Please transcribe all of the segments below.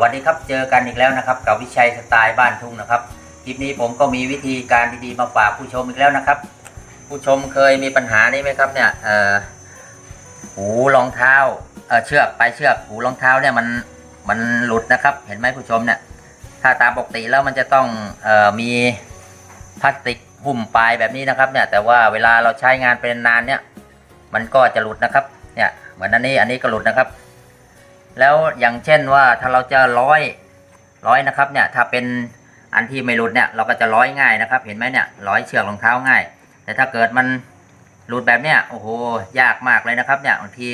วัสดีครับ เจอกันอีกแล้วนะครับ กับวิชัยสไตล์บ้านทุ่งนะครับ คลิปนี้ผมก็มีวิธีการดีๆมาฝากผู้ชมอีกแล้วนะครับ ผู้ชมเคยมีปัญหานี้ไหมครับเนี่ยเออหูรองเท้าเออเชือกปลายเชือกหูรองเท้าเนี่ยมันมันหลุดนะครับ เห็นไหมผู้ชมเนี่ย ถ้าตามปกติแล้วมันจะต้องเอ่อมีพลาสติกหุ้มปลายแบบนี้นะครับเนี่ยแต่ว่าเวลาเราใช้งานเป็นนานเนี่ยมันก็จะหลุดนะครับเนี่ยเหมือนอันนี้อันนี้ก็หลุดนะครับ แล้วอย่างเช่นว่าถ้าเราจะร้อยร้อยนะครับเนี่ยถ้าเป็นอันที่ไม่หลุดเนี่ยเราก็จะร้อยง่ายนะครับ เห็นไหมเนี่ยร้อยเชือกรองเท้าง่าย แต่ถ้าเกิดมันหลุดแบบเนี้ยโอ้โหยากมากเลยนะครับเนี่ยบางที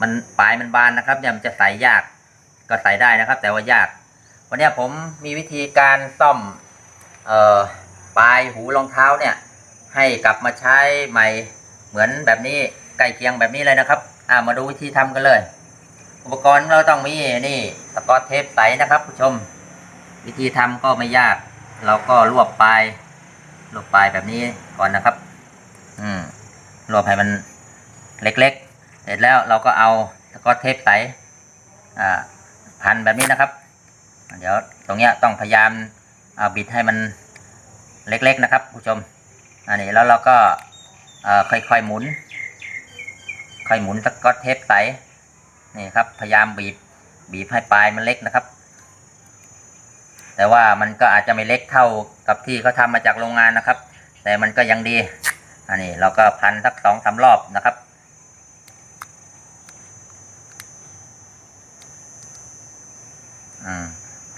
มันปลายมันบานนะครับเนี่ยมันจะใส่ยากก็ใส่ได้นะครับ แต่ว่ายาก วันนี้ผมมีวิธีการซ่อมเอ่อปลายหูรองเท้าเนี่ยให้กลับมาใช้ใหม่เหมือนแบบนี้ใกล้เคียงแบบนี้เลยนะครับ อ่ามาดูวิธีทำกันเลย อุปกรณ์เราต้องมีนี่สกอตเทปใสนะครับผู้ชม วิธีทำก็ไม่ยาก เราก็รวบปลายรวบปลายแบบนี้ก่อนนะครับ อืมรวบให้มันเล็กๆ เสร็จแล้วเราก็เอาสกอตเทปใสอ่าพันแบบนี้นะครับ เดี๋ยวตรงเนี้ยต้องพยายามเอาบิดให้มันเล็กๆนะครับ ผู้ชม อันนี้แล้วเราก็ค่อยๆหมุน ค่อยหมุนสกอตเทปใส นี่ครับ พยายามบีบบีบให้ปลายมันเล็กนะครับ แต่ว่ามันก็อาจจะไม่เล็กเท่ากับที่เขาทำมาจากโรงงานนะครับ แต่มันก็ยังดี อันนี้เราก็พันสักสองสารอบนะครับอืม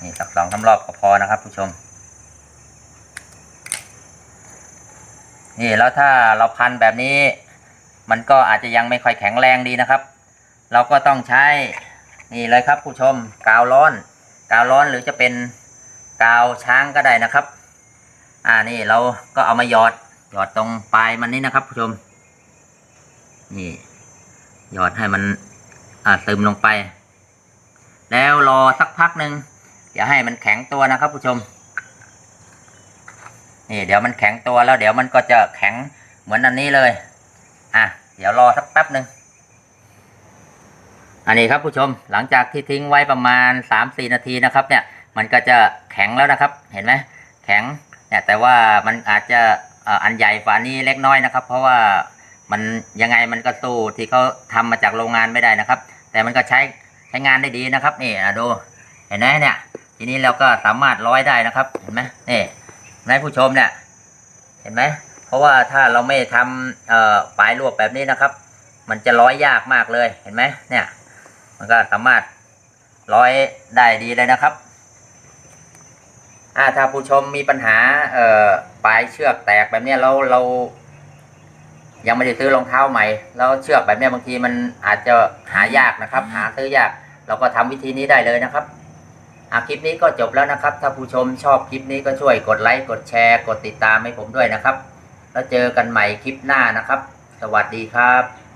นี่สักสองสารอบก็พอนะครับผู้ชมนี่แล้วถ้าเราพันแบบนี้ มันก็อาจจะยังไม่ค่อยแข็งแรงดีนะครับ เราก็ต้องใช้นี่เลยครับผู้ชมกาวร้อน กาวร้อนหรือจะเป็นกาวช้างก็ได้นะครับ อ่านี่เราก็เอามาหยอดหยอดตรงปลายมันนี่นะครับผู้ชม นี่หยอดให้มันอ่าซึมลงไป แล้วรอสักพักหนึ่งอย่าให้มันแข็งตัวนะครับผู้ชม นี่เดี๋ยวมันแข็งตัวแล้วเดี๋ยวมันก็จะแข็งเหมือนอันนี้เลย อะเดี๋ยวรอสักแป๊บหนึ่ง อันนี้ครับผู้ชมหลังจากที่ทิ้งไว้ประมาณ 3-4 นาทีนะครับเนี่ยมันก็จะแข็งแล้วนะครับ เห็นไหมแข็งเนี่ยแต่ว่ามันอาจจะอันใหญ่กว่านี้เล็กน้อยนะครับ เพราะว่ามันยังไงมันก็สู้ที่เขาทำมาจากโรงงานไม่ได้นะครับ แต่มันก็ใช้ใช้งานได้ดีนะครับนี่ดูเห็นไหมเนี่ย ทีนี้เราก็สามารถร้อยได้นะครับ เห็นไหมนี่นายผู้ชมเนี่ย เห็นไหมเพราะว่าถ้าเราไม่ทำเอ่อปลายรวบแบบนี้นะครับ มันจะร้อยยากมากเลยเห็นไหมเนี่ย มันก็สามารถร้อยได้ดีเลยนะครับอ่าถ้าผู้ชมมีปัญหาเอ่อปลายเชือกแตกแบบนี้เราเรา ยังไม่ได้ซื้อรองเท้าใหม่แล้วเชือกแบบนี้บางทีมันอาจจะหายากนะครับ หาซื้อยาก เราก็ทำวิธีนี้ได้เลยนะครับอะคลิปนี้ก็จบแล้วนะครับ ถ้าผู้ชมชอบคลิปนี้ก็ช่วยกดไลค์กดแชร์กดติดตามให้ผมด้วยนะครับ แล้วเจอกันใหม่คลิปหน้านะครับ สวัสดีครับ